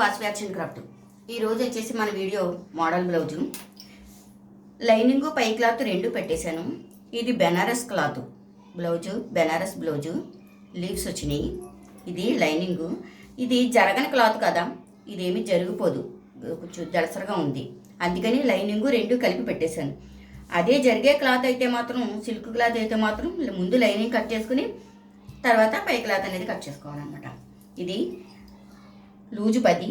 Vasu action craft. ఈరోజు వచ్చేసి మన వీడియో మోడల్ బ్లౌజు. లైనింగ్ పై క్లాత్ రెండు పెట్టేశాను. ఇది Banaras cloth blouse Banaras blouse. Leaves వచ్చినాయి. ఇది లైనింగు. ఇది జరగని క్లాత్ కదా ఇదేమి జరిగిపోదు. కొంచెం జలసరగా ఉంది. అందుకని లైనింగు రెండు కలిపి పెట్టేశాను. అదే జరిగే క్లాత్ అయితే మాత్రం సిల్క్ క్లాత్ అయితే మాత్రం ముందు లైనింగ్ కట్ చేసుకుని తర్వాత పై క్లాత్ అనేది కట్ చేసుకోవాలన్నమాట. ఇది లూజు పది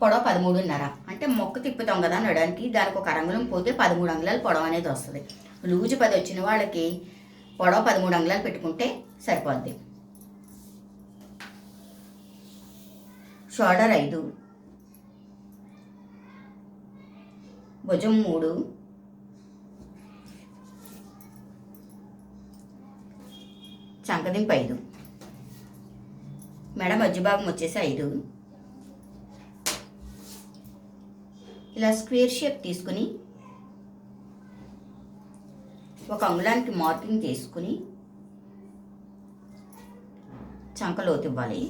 పొడవ పదమూడున్నర. అంటే మొక్క తిప్పుతాం కదా నడడానికి దానికి ఒక అంగుళం పోతే పదమూడు అంగుళాలు పొడవ అనేది వస్తుంది. లూజు పది వచ్చిన వాళ్ళకి పొడవ పదమూడు అంగుళాలు పెట్టుకుంటే సరిపోద్ది. షోల్డర్ ఐదు భుజం మూడు చంకదింపు ఐదు. మెడ మధ్య భాగం వచ్చేసి ఐదు. ఇలా స్క్వేర్ షేప్ తీసుకుని ఒక అంగుళానికి మార్కింగ్ తీసుకుని చంకలోతు ఇవ్వాలి.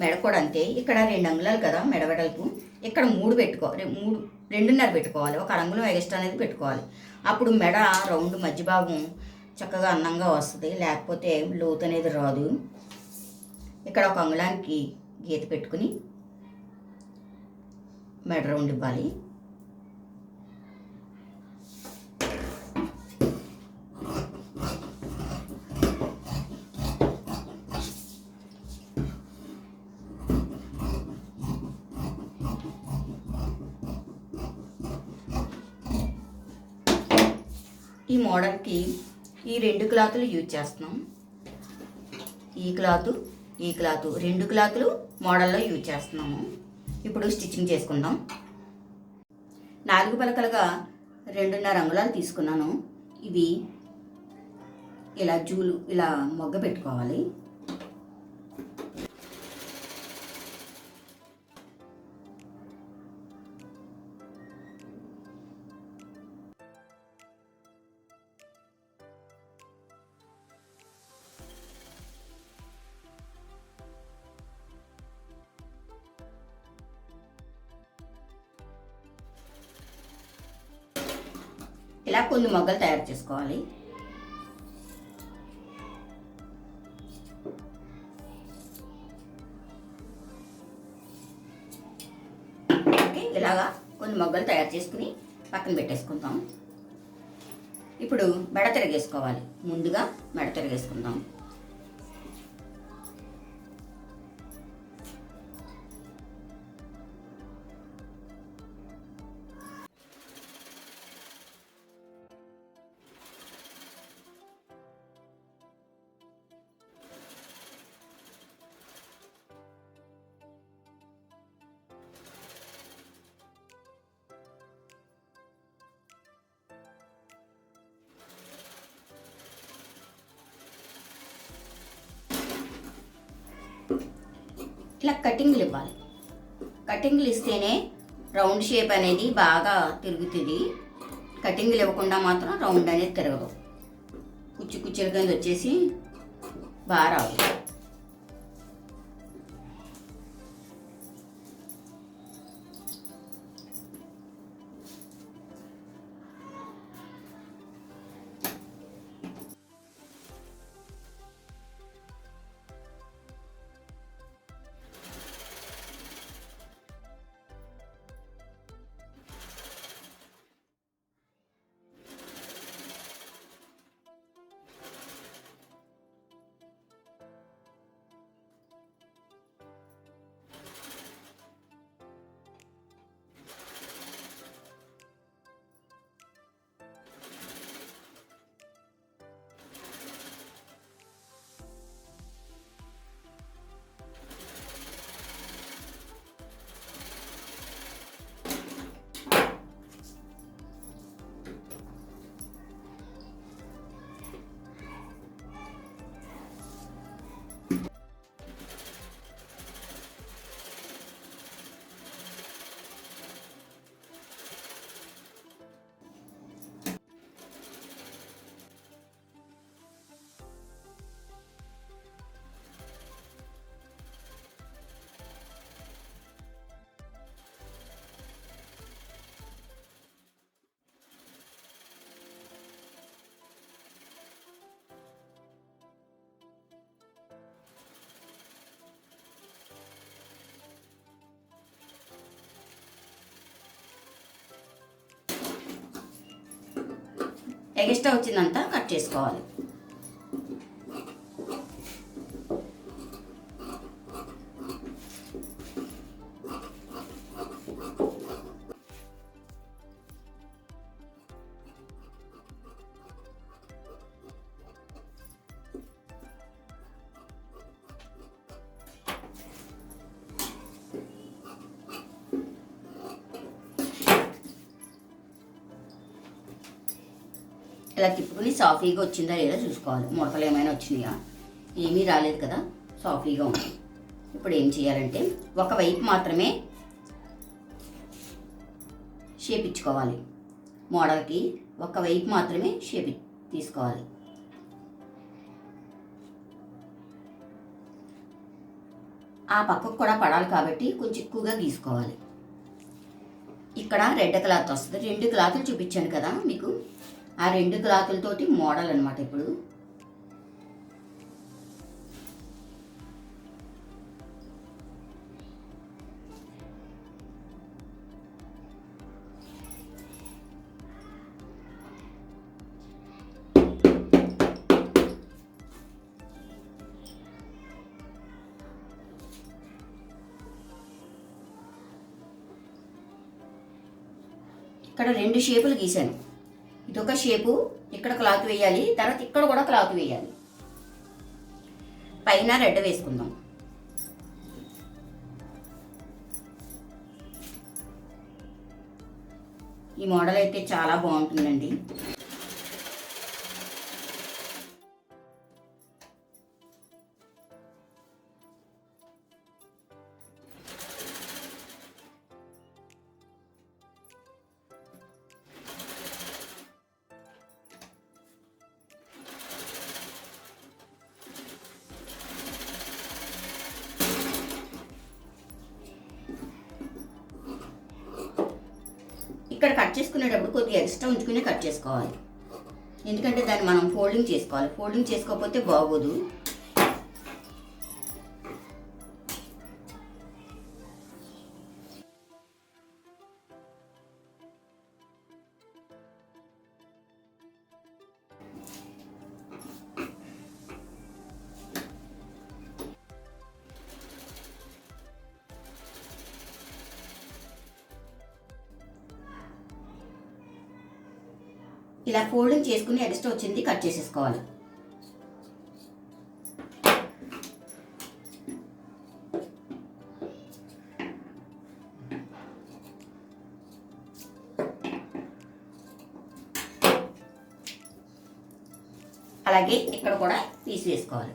మెడ కూడా అంతే. ఇక్కడ రెండు అంగుళాలు కదా మెడ వెడల్పు ఇక్కడ మూడు పెట్టుకో మూడు రెండున్నర పెట్టుకోవాలి. ఒక అంగుళం ఎగస్ట్రా అనేది పెట్టుకోవాలి. అప్పుడు మెడ రౌండ్ మధ్య భాగం చక్కగా అందంగా వస్తుంది. లేకపోతే లోతు అనేది రాదు. ఇక్కడ ఒక అంగుళానికి గీత పెట్టుకుని మెడ రౌండ్ ఇవ్వాలి. ఈ మోడల్కి ఈ రెండు క్లాతులు యూజ్ చేస్తున్నాం. ఈ క్లాతు ఈ క్లాత్ రెండు క్లాతులు మోడల్లో యూజ్ చేస్తున్నాము. ఇప్పుడు స్టిచ్చింగ్ చేసుకుందాం. నాలుగు పలకలుగా రెండున్నర అంగుళాలు తీసుకున్నాను. ఇవి ఇలా జూలు ఇలా మొగ్గ పెట్టుకోవాలి. ఇలా కొన్ని మొగ్గలు తయారు చేసుకోవాలి. ఓకే ఇలాగా కొన్ని మొగ్గలు తయారు చేసుకుని పక్కన పెట్టేసుకుందాం. ఇప్పుడు మెడ తిరగేసుకోవాలి. ముందుగా మెడ తిరగేసుకుందాం. ఇట్లా కటింగ్లు ఇవ్వాలి. కటింగ్లు ఇస్తేనే రౌండ్ షేప్ అనేది బాగా తిరుగుతుంది. కటింగ్లు ఇవ్వకుండా మాత్రం రౌండ్ అనేది తిరగదు. కుచ్చు కుచ్చుల కింద వచ్చేసి బాగా రావాలి. ఎగస్ట్రా వచ్చిందంతా కట్ చేసుకోవాలి. ఇలా తిప్పుకుని సాఫీగా వచ్చిందా లేదా చూసుకోవాలి. ముడతలు ఏమైనా వచ్చినాయా? ఏమీ రాలేదు కదా సాఫీగా ఉంది. ఇప్పుడు ఏం చేయాలంటే ఒకవైపు మాత్రమే షేప్ ఇచ్చుకోవాలి మోడల్కి ఒకవైపు మాత్రమే షేప్ తీసుకోవాలి. ఆ పక్కకు కూడా పడాలి కాబట్టి కొంచెం ఎక్కువగా గీసుకోవాలి. ఇక్కడ రెడ్ క్లాత్ వస్తుంది. రెండు క్లాతులు చూపించాను కదా మీకు. ఆ రెండు క్లాతులతోటి మోడల్ అనమాట ఇప్పుడు. ఇక్కడ రెండు షేపులు గీశాను. ఇదొక షేపు ఇక్కడ క్లాత్ వేయాలి తర్వాత ఇక్కడ కూడా క్లాత్ వేయాలి. పైన రెడ్ వేసుకుందాం. ఈ మోడల్ అయితే చాలా బాగుంటుందండి. ఇక్కడ కట్ చేసుకునేటప్పుడు కొద్దిగా ఎక్స్ట్రా ఉంచుకునే కట్ చేసుకోవాలి. ఎందుకంటే దాన్ని మనం ఫోల్డింగ్ చేసుకోవాలి. ఫోల్డింగ్ చేసుకోకపోతే బాగోదు. ఫోల్డింగ్ చేసుకుని ఎక్స్ట్రా వచ్చింది కట్ చేసేసుకోవాలి. అలాగే ఇక్కడ కూడా తీసి వేసుకోవాలి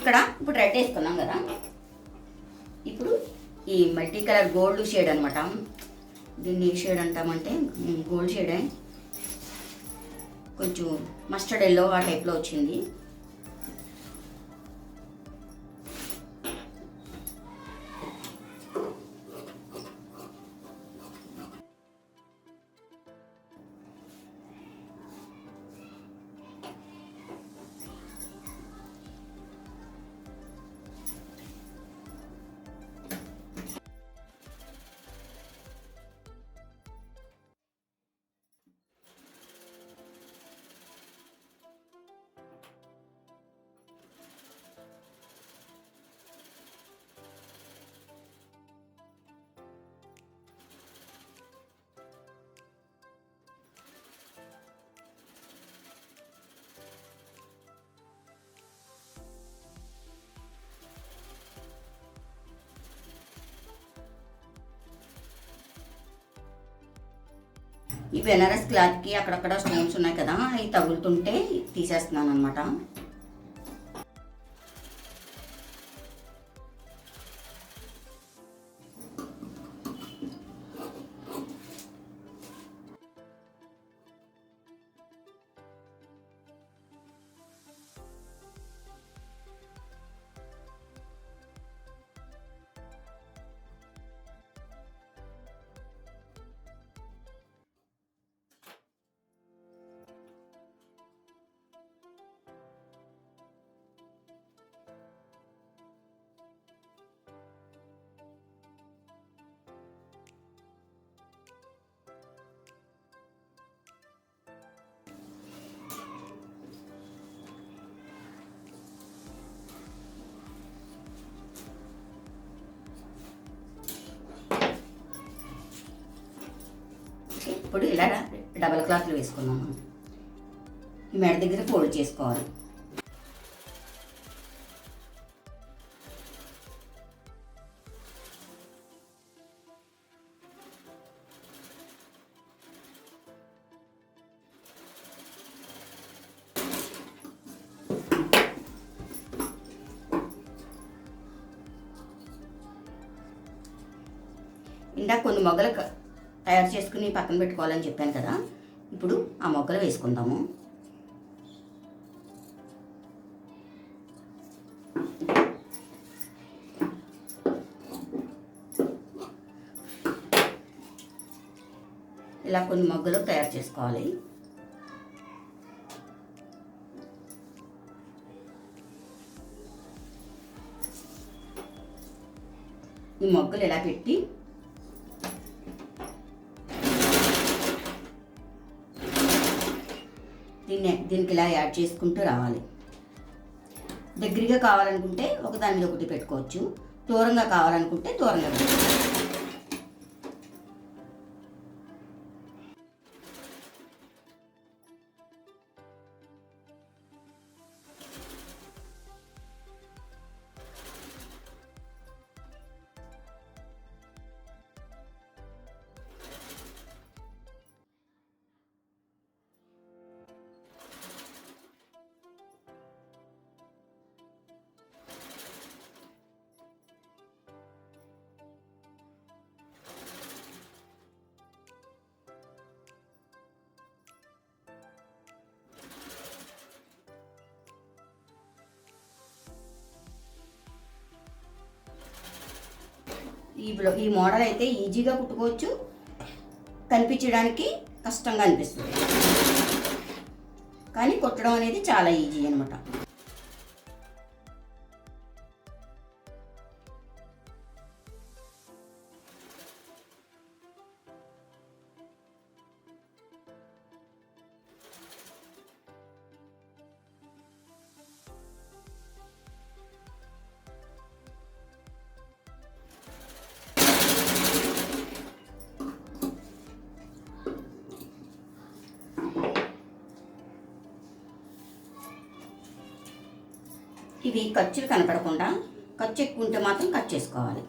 ఇక్కడ ఇప్పుడు రెడ్ వేసుకున్నాం కదా. ఇప్పుడు ఈ మల్టీ కలర్ గోల్డ్ షేడ్ అనమాట దీన్ని ఏ షేడ్ అంటామంటే గోల్డ్ షేడే కొంచెం మస్టర్డ్ ఎల్లో ఆ టైప్లో వచ్చింది. ఈ బెనారస్ క్లాత్కి అక్కడక్కడ స్టోన్స్ ఉన్నాయి కదా అవి తగులుతుంటే తీసేస్తున్నాను అనమాట ఇప్పుడు ఇలా డబల్ క్లాత్లు వేసుకున్నాము ఈ మెడ దగ్గర ఫోల్డ్ చేసుకోవాలి. ఇందాక కొన్ని మొగ్గలు తయారు చేసుకుని పక్కన పెట్టుకోవాలని చెప్పాను కదా. ఇప్పుడు ఆ మొగ్గలు వేసుకుందాము. ఇలా కొన్ని మొగ్గలు తయారు చేసుకోవాలి. ఈ మొగ్గలు ఇలా పెట్టి దీన్ని దీనికి ఇలా యాడ్ చేసుకుంటూ రావాలి. దగ్గరగా కావాలనుకుంటే ఒకదాని మీద ఒకటి పెట్టుకోవచ్చు. దూరంగా కావాలనుకుంటే దూరంగా పెట్టుకోవచ్చు. ఈ ఈ మోడల్ అయితే ఈజీగా కుట్టుకోవచ్చు. కనిపించడానికి కష్టంగా అనిపిస్తుంది. కానీ కుట్టడం అనేది చాలా ఈజీ అనమాట ఖర్చులు కనపడకుండా ఖర్చు ఎక్కువ ఉంటే మాత్రం కట్ చేసుకోవాలి.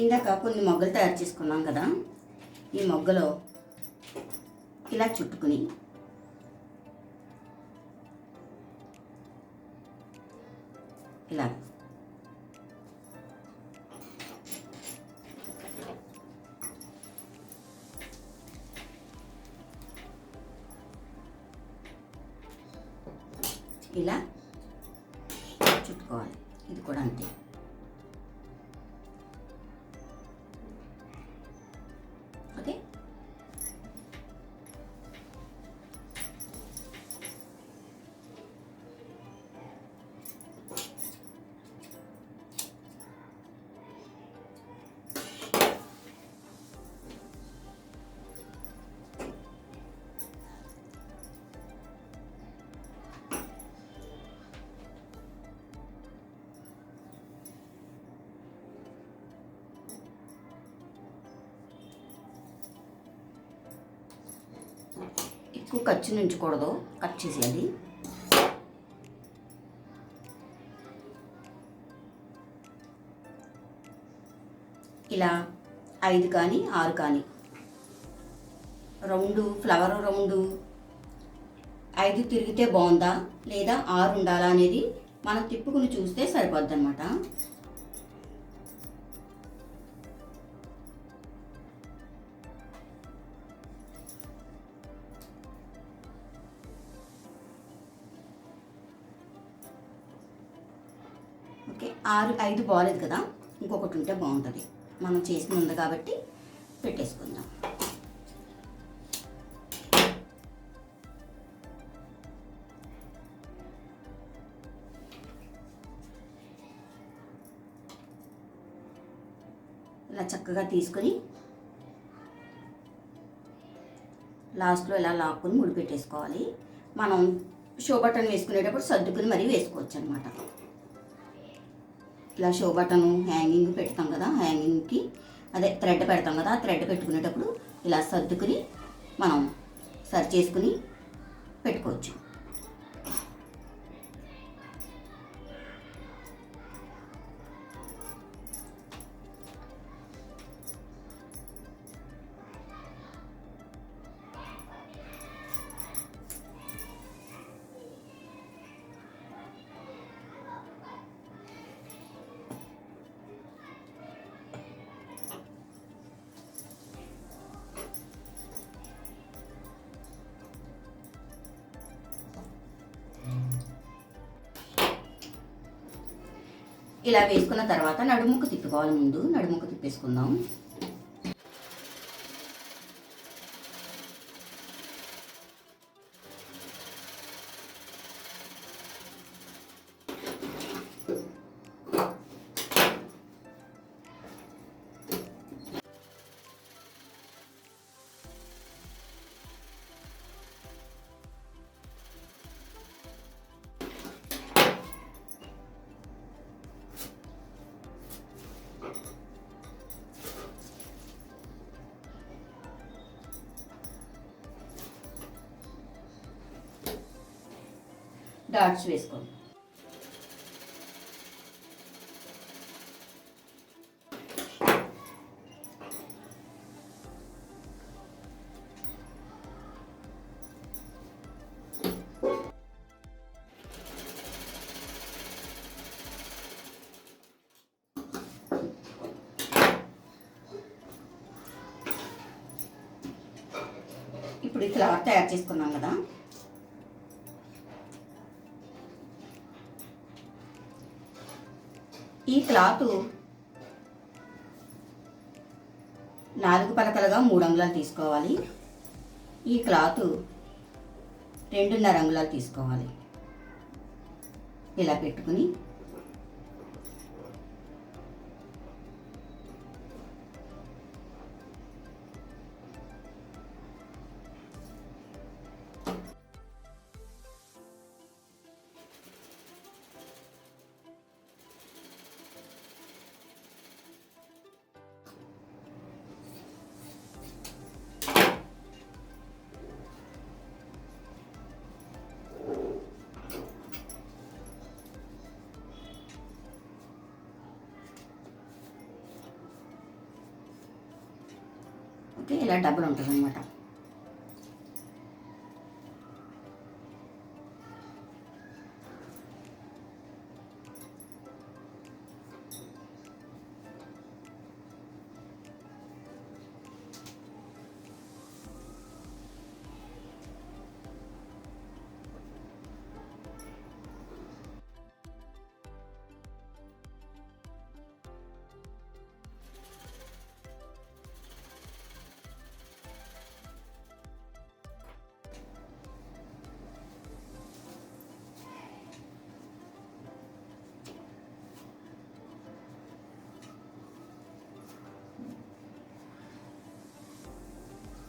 ఇందాక కొన్ని మొగ్గలు తయారు చేసుకున్నాం కదా ఈ మొగ్గలో ఇలా చుట్టుకుని ఇలా ఇలా చుట్టుకోవాలి. ఇది కూడా అంతే. ఖర్చు నుంచకూడదు. కట్ చేసేయండి. ఇలా ఐదు కానీ ఆరు కానీ. Round flower round. ఐదు తిరిగితే బాగుందా? లేదా ఆరు ఉండాలా అనేది మనం తిప్పుకుని చూస్తే సరిపోద్ది అనమాట ఆరు ఐదు బాగాలేదు కదా. ఇంకొకటి ఉంటే బాగుంటుంది. మనం చేసిన ఉంది కాబట్టి పెట్టేసుకుందాం. ఇలా చక్కగా తీసుకొని లాస్ట్లో ఇలా లాక్కుని ముడి పెట్టేసుకోవాలి మనం షో బటన్ వేసుకునేటప్పుడు సర్దుకుని మరీ వేసుకోవచ్చు అనమాట ఇలా షో బటన్ హ్యాంగింగ్ పెడతాం కదా హ్యాంగింగ్కి అదే థ్రెడ్ పెడతాం కదా ఆ థ్రెడ్ పెట్టుకునేటప్పుడు ఇలా సర్దుకుని మనం సరి చేసుకుని పెట్టుకోవచ్చు. ఇలా వేసుకున్న తర్వాత నడుముకు తిప్పుకోవాలి ముందు. నడుముకు తిప్పేసుకుందాం. డాట్స్ వేసుకోండి ఇప్పుడు ఇట్లా తయారు చేసుకున్నాం కదా. ఈ క్లాత్ నాలుగు పలకలుగా మూడు అంగుళాలు తీసుకోవాలి. ఈ క్లాత్ రెండున్నర అంగుళాలు తీసుకోవాలి. ఇలా పెట్టుకుని ఇలా డబ్బులు ఉంటుంది అనమాట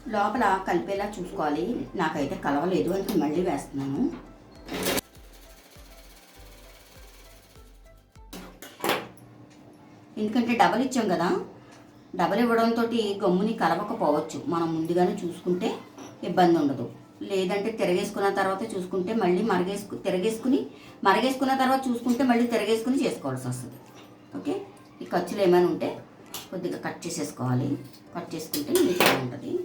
లోపల కలిపేలా చూసుకోవాలి. నాకైతే కలవలేదు అని మళ్ళీ వేస్తున్నాను. ఎందుకంటే డబల్ ఇచ్చాం కదా. డబల్ ఇవ్వడంతో గమ్ముని కలవకపోవచ్చు. మనం ముందుగానే చూసుకుంటే ఇబ్బంది ఉండదు. లేదంటే తిరగేసుకున్న తర్వాత చూసుకుంటే మళ్ళీ మరగేసుకు తిరగేసుకుని మరగేసుకున్న తర్వాత చూసుకుంటే మళ్ళీ తిరగేసుకుని చేసుకోవాల్సి వస్తుంది. ఓకే? ఈ ఖర్చులు ఏమైనా ఉంటే కొద్దిగా కట్ చేసేసుకోవాలి. కట్ చేసుకుంటే నీట్గా ఉంటుంది.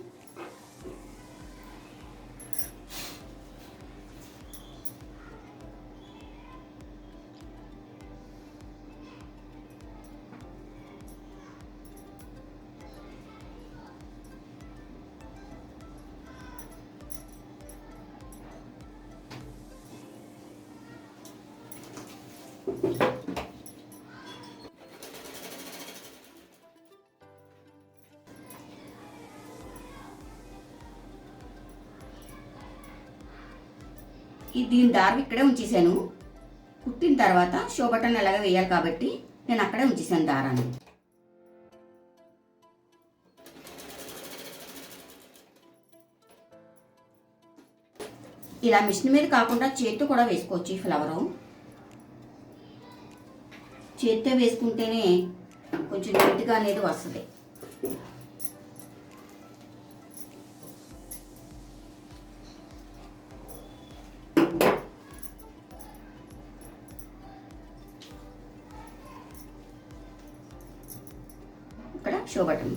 దీని దారం ఇక్కడే ఉంచేసాను కుట్టిన తర్వాత షో బటన్ ఎలాగ వేయాలి కాబట్టి నేను అక్కడే ఉంచేసాను దారాన్ని. ఇలా మిషన్ మీద కాకుండా చేతితో కూడా వేసుకోవచ్చు ఈ ఫ్లవరు. చేత్తో వేసుకుంటేనే కొంచెం నీట్గా అనేది వస్తుంది. ఇక్కడ షో బటన్.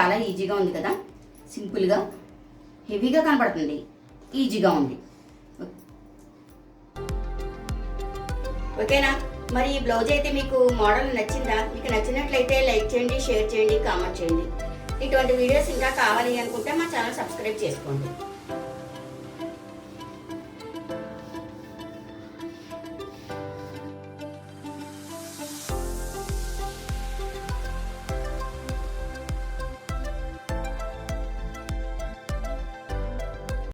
చాలా ఈజీగా ఉంది కదా? సింపుల్గా హెవీగా కనపడుతుంది. ఈజీగా ఉంది. ఓకేనా? మరి ఈ బ్లౌజ్ అయితే మీకు మోడల్ నచ్చిందా? మీకు నచ్చినట్లయితే లైక్ చేయండి షేర్ చేయండి కామెంట్ చేయండి. ఇటువంటి వీడియోస్ ఇంకా కావాలి అనుకుంటే మా ఛానల్ సబ్స్క్రైబ్ చేసుకోండి.